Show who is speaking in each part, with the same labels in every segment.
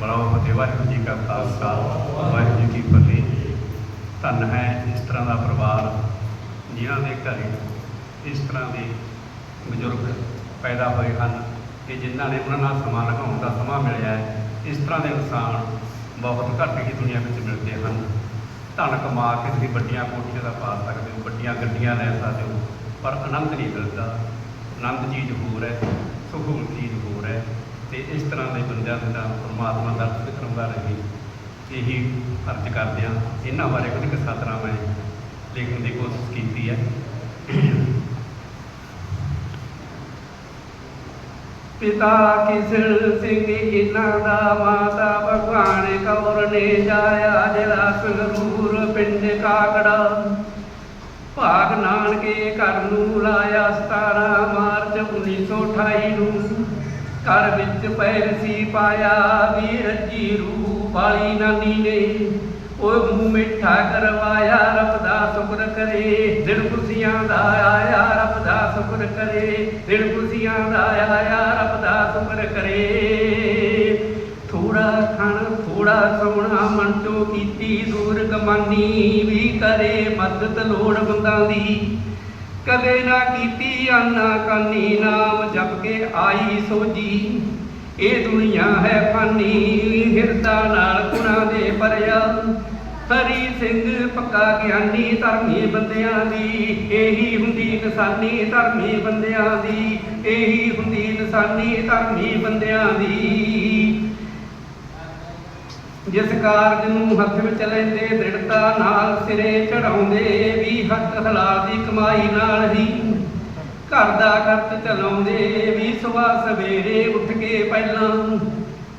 Speaker 1: ਬਲਾਓ ਫਤਿਹ ਵਾਹਿਗੁਰੂ ਜੀ ਕਾ ਖਾਲਸਾ, ਵਾਹਿਗੁਰੂ ਜੀ ਕੀ ਫਤਿਹ। ਧੰਨ ਹੈ ਇਸ ਤਰ੍ਹਾਂ ਦਾ ਪਰਿਵਾਰ ਜਿਨ੍ਹਾਂ ਦੇ ਘਰੇ ਇਸ ਤਰ੍ਹਾਂ ਦੇ ਬਜ਼ੁਰਗ ਪੈਦਾ ਹੋਏ ਹਨ ਕਿ ਜਿਨ੍ਹਾਂ ਨੇ ਉਹਨਾਂ ਨਾਲ ਸਮਾਂ ਲਗਾਉਣ ਦਾ ਸਮਾਂ ਮਿਲਿਆ ਹੈ। ਇਸ ਤਰ੍ਹਾਂ ਦੇ ਇਨਸਾਨ ਬਹੁਤ ਘੱਟ ਹੀ ਦੁਨੀਆ ਵਿੱਚ ਮਿਲਦੇ ਹਨ। ਧਨ ਕਮਾ ਕੇ ਤੁਸੀਂ ਵੱਡੀਆਂ ਕੋਠੀਆਂ ਦਾ ਪਾ ਸਕਦੇ ਹੋ, ਵੱਡੀਆਂ ਗੱਡੀਆਂ ਲੈ ਸਕਦੇ ਹੋ, ਪਰ ਆਨੰਦ ਨਹੀਂ ਮਿਲਦਾ। ਆਨੰਦ ਚੀਜ਼ ਹੋਰ ਹੈ ਸਹੂਲਤ ਚੀਜ਼ ਹੋਰ ਹੈ ਤੇ ਇਸ ਤਰ੍ਹਾਂ ਦੇ ਬੰਦਿਆਂ ਦਾ ਪਰਮਾਤਮਾ ਦਾ ਕਰਮਦਾ ਰਹੇ। ਇਹੀ ਅਰਜ਼ ਕਰਦੇ ਹਾਂ। ਇਹਨਾਂ ਬਾਰੇ ਕੁਝ ਕਿੱਸਾ ਤਰ੍ਹਾਂ ਮੈਂ ਲਿਖਣ ਦੀ ਕੋਸ਼ਿਸ਼ ਕੀਤੀ ਹੈ। ਪਿਤਾ ਕਿਸਲ ਸਿੰਘ, ਇਹਨਾਂ ਦਾ ਮਾਤਾ ਭਗਵਾਨ ਕੌਰ ਨੇ ਜਾਇਆ ਜਲਾ ਸੰਗਰੂਰ ਪਿੰਡ ਕਾਕੜਾ। ਭਾਗ ਨਾਨਕੇ ਘਰ ਨੂੰ ਲਾਇਆ 17 ਮਾਰਚ 1928 ਨੂੰ। ਘਰ ਵਿੱਚ ਪੈਰ ਸੀ ਪਾਇਆ, ਵੀਰ ਜੀ ਰੂ ਵਾਲੀ ਨਾਨੀ ਨੇ। ਉਹ ਮੂੰਹ ਮਿੱਠਾ ਕਰਵਾਇਆ, ਰੱਬ ਦਾ ਸ਼ੁਕਰ ਕਰੇ। ਦਿਲ ਖੁਸ਼ੀਆਂ ਦਾ ਆਇਆ, ਰੱਬ ਦਾ ਸ਼ੁਕਰ ਕਰੇ। ਦਿਲ ਖੁਸ਼ੀਆਂ ਦਾ ਆਇਆ, ਰੱਬ ਦਾ ਸ਼ੁਕਰ ਕਰੇ। ਥੋੜਾ ਖਣ ਥੋੜਾ ਸੋਣਾ ਮਨ ਤੋਂ ਕੀਤੀ ਦੂਰ ਕਮਾਨੀ। ਵੀ ਕਰੇ ਮਦਦ ਲੋੜ ਬੰਦਾਂ ਦੀ। ਕਦੇ ਨਾ ਕੀਤੀ ਆਨਾ ਕਾਨੀ, ਨਾਮ ਜਪ ਕੇ ਆਈ ਸੋਜੀ ਇਹ ਦੁਨੀਆ ਹੈ ਫਾਨੀ, ਹਿਰਦਾ ਨਾਲ ਗੁਣਾ ਦੇ ਭਰਿਆ। ਹਰੀ ਸਿੰਘ ਪੱਕਾ ਗਿਆਨੀ ਧਰਮੀ ਬੰਦਿਆਂ ਦੀ। ਇਹੀ ਹੁੰਦੀ ਨਿਸ਼ਾਨੀ ਧਰਮੀ ਬੰਦਿਆਂ ਦੀ। ਇਹੀ ਹੁੰਦੀ ਨਿਸ਼ਾਨੀ ਧਰਮੀ ਬੰਦਿਆਂ ਦੀ। ਜਿਸ ਕਾਰਜ ਨੂੰ ਹੱਥ ਵਿੱਚ ਲੈਂਦੇ ਦ੍ਰਿੜਤਾ ਨਾਲ ਸਿਰੇ ਚੜਾਉਂਦੇ ਵੀ ਹੱਥ ਹਲਾਲ ਦੀ ਕਮਾਈ ਨਾਲ ਹੀ ਘਰ ਦਾ ਖਰਚ ਚਲਾਉਂਦੇ ਵੀ ਸਵੇਰ ਸਵੇਰੇ ਉੱਠ ਕੇ ਪਹਿਲਾਂ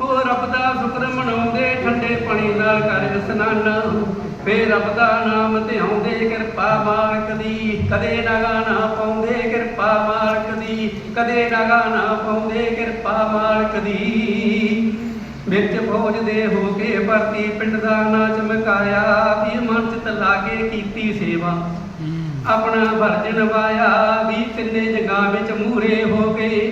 Speaker 1: ਉਹ ਰੱਬ ਦਾ ਸ਼ੁਕਰ ਮਨਾਉਂਦੇ, ਠੰਡੇ ਪਾਣੀ ਨਾਲ ਕਰ ਇਸ਼ਨਾਨ। ਫੇਰ ਰੱਬ ਦਾ ਨਾਮ ਧਿਆਉਂਦੇ ਕਿਰਪਾ ਮਾਲਕ ਦੀ, ਕਦੇ ਨਗਾ ਨਾ ਪਾਉਂਦੇ ਕਿਰਪਾ ਮਾਲਕ ਦੀ, ਕਦੇ ਨਗਾ ਨਾ ਪਾਉਂਦੇ ਕਿਰਪਾ ਮਾਲਕ ਦੀ। ਵਿੱਚ ਫੌਜ ਦੇ ਹੋ ਕੇ ਭਰਤੀ, ਪਿੰਡ ਦਾ ਨਾਂ ਚਮਕਾਇਆ, ਵੀ ਮਨ ਚਿਤ ਲਾ ਕੀਤੀ ਸੇਵਾ। ਆਪਣਾ ਫਰਜ਼ ਨਿਭਾਇਆ ਵੀ ਤਿੰਨੇ ਜਗ੍ਹਾ ਵਿੱਚ ਮੂਰੇ ਹੋ ਗਏ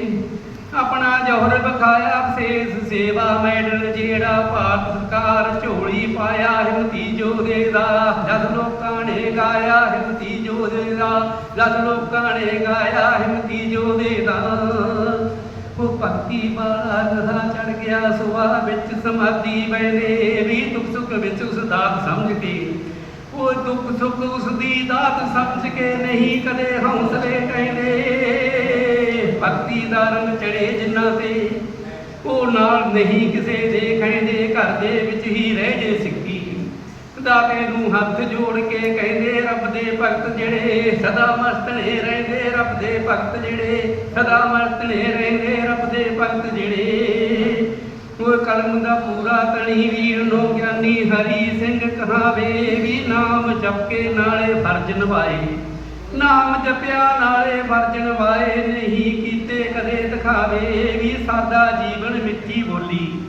Speaker 1: ਆਪਣਾ ਜੋਹਰ ਵਿਖਾਇਆ, ਵਿਸ਼ੇਸ਼ ਸੇਵਾ ਮੈਡਲ ਜਿਹੜਾ ਭਾਰਤ ਸਰਕਾਰ ਝੋਲੀ ਪਾਇਆ, ਹਿੰਮਤੀ ਜੋਦੇ ਦਾ। ਜਦ ਲੋਕਾਂ ਨੇ ਗਾਇਆ, ਹਿੰਮਤੀ ਜੋਦੇ ਦਾ। ਜਦ ਲੋਕਾਂ ਨੇ ਗਾਇਆ, ਹਿੰਮਤੀ ਜੋਦੇ ਦਾ। ਉਹ ਭਗਤੀ ਵਾਲਾ ਗਧਾ ਸੁਆ ਵਿੱਚ ਸਮਾਧੀ ਬੈਨੇ, ਵੀ ਦੁੱਖ ਸੁੱਖ ਵਿੱਚ ਉਸ ਦਾਤ ਸਮਝ ਕੇ ਉਹ ਦੁੱਖ ਸੁੱਖ ਉਸ ਦੀ ਦਾਤ ਸਮਝ ਕੇ ਨਹੀਂ ਕਦੇ ਹੌਸਲੇ ਕਹਿੰਦੇ। ਭਗਤੀ ਦਾ ਰੰਗ ਚੜੇ ਜਿਨ੍ਹਾਂ ਤੇ, ਉਹ ਨਾਲ ਨਹੀਂ ਕਿਸੇ ਦੇ ਕਹਿੰਦੇ, ਘਰ ਦੇ ਵਿੱਚ ਹੀ ਰਹਿ ਜੇ ਸਿੱਕੀ ਦਾਤੇ ਨੂੰ ਹੱਥ ਜੋੜ ਕੇ ਕਹਿੰਦੇ, ਰੱਬ ਦੇ ਭਗਤ ਜਿਹੜੇ ਸਦਾ ਮਸਤ ਨੇ ਰਹਿੰਦੇ, ਰੱਬ ਦੇ ਭਗਤ ਜਿਹੜੇ ਸਦਾ ਮਸਤ ਨੇ ਰਹਿੰਦੇ, ਰੱਬ ਦੇ ਭਗਤ ਜਿਹੜੇ ਉਹ ਕਲਮ ਦਾ ਪੂਰਾ ਤਣੀ ਵੀਰ ਨੋ ਗਿਆਨੀ ਹਰੀ ਸਿੰਘ ਕਹਾਵੇ ਵੀ ਨਾਮ ਜਪ ਕੇ ਨਾਲੇ ਫਰਜ਼ ਨਿਭਾਏ ਨਾਮ ਜਪਿਆ ਨਾਲੇ ਫਰਜ਼ ਨਿਭਾਏ ਨਹੀਂ ਕੀਤੇ ਕਦੇ ਦਿਖਾਵੇ ਵੀ ਸਾਦਾ ਜੀਵਨ ਮਿੱਠੀ ਬੋਲੀ।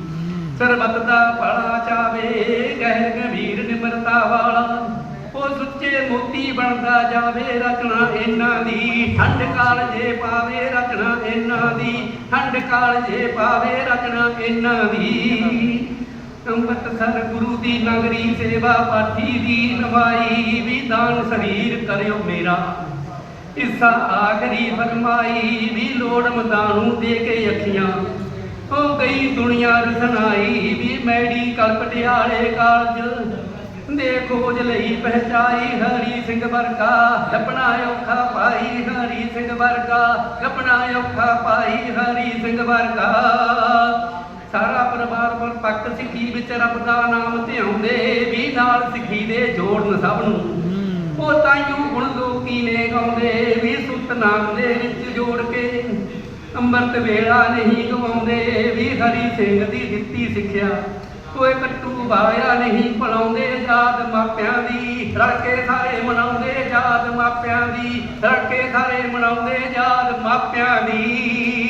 Speaker 1: ਸਰਬਤ ਦਾ ਭਲਾ ਚਾਵੇ, ਗਹਿਰ ਗੰਭੀਰ ਨਿਮਰਤਾ ਵਾਲਾ ਉਹ ਸੁੱਚੇ ਮੋਤੀ ਬਣਦਾ ਜਾਵੇ ਰਚਨਾ ਇਹਨਾਂ ਦੀ। ਠੰਡ ਕਾਲ ਜੇ ਪਾਵੇ ਰਚਨਾ ਇਹਨਾਂ ਦੀ। ਠੰਡ ਕਾਲ ਜੇ ਪਾਵੇ ਰਚਨਾ ਇਹਨਾਂ ਦੀ। ਅੰਮ੍ਰਿਤਸਰ ਗੁਰੂ ਦੀ ਨਗਰੀ ਸੇਵਾ ਪਾਠੀ ਦੀ ਨਵਾਈ। ਵੀ ਦਾਨ ਸਰੀਰ ਕਰਿਓ ਮੇਰਾ। ਇਸਾ ਆਖਰੀ ਫਰਮਾਈ ਵੀ ਲੋੜ ਮਦਾਨੂ ਦੇ ਕੇ ਅੱਖੀਆਂ। ਹੋ ਗਈ ਦੁਨੀਆ ਰਸਨਾਈ ਵੀ ਮੈਡੀ ਕਲ ਪਟਿਆਲੇ ਕਾਲਜ। ਦੇ ਖੋਜ ਲਈ ਪਹਿਚਾਈ ਹਰੀ ਸਿੰਘ ਵਰਗਾ ਲੱਭਣਾ ਔਖਾ ਪਾਈ ਹਰੀ ਸਿੰਘ ਵਰਗਾ ਲੱਭਣਾ ਔਖਾ ਪਾਈ ਹਰੀ ਸਿੰਘ ਵਰਗਾ। ਸਾਰਾ ਪਰਿਵਾਰ ਪਰ ਪੱਕ ਸਿੱਖੀ ਵਿੱਚ ਰੱਬ ਦਾ ਨਾਮ ਧਿਆਉਂਦੇ ਵੀ ਨਾਲ ਸਿੱਖੀ ਦੇ ਜੋੜਨ ਸਭ ਨੂੰ। ਉਹ ਤਾਈਓ ਗੁਣ ਲੋਕੀ ਨੇ ਗਾਉਂਦੇ ਵੀ ਸੁਤਨਾਮ ਦੇ ਵਿੱਚ ਜੋੜ ਕੇ ਅੰਮ੍ਰਿਤ ਵੇਲਾ ਨਹੀਂ ਗਵਾਉਂਦੇ ਵੀ ਹਰੀ ਸਿੰਘ ਦੀ ਦਿੱਤੀ ਸਿੱਖਿਆ। ਕੋਈ ਕੱਟੂ ਵਾਇਆ ਨਹੀਂ ਭਲਾਉਂਦੇ ਜਾਤ ਮਾਪਿਆਂ ਦੀ। ਰਲ ਕੇ ਸਾਰੇ ਮਨਾਉਂਦੇ ਯਾਦ ਮਾਪਿਆਂ ਦੀ। ਰਲ ਕੇ ਸਾਰੇ ਮਨਾਉਂਦੇ ਯਾਦ ਮਾਪਿਆਂ ਦੀ।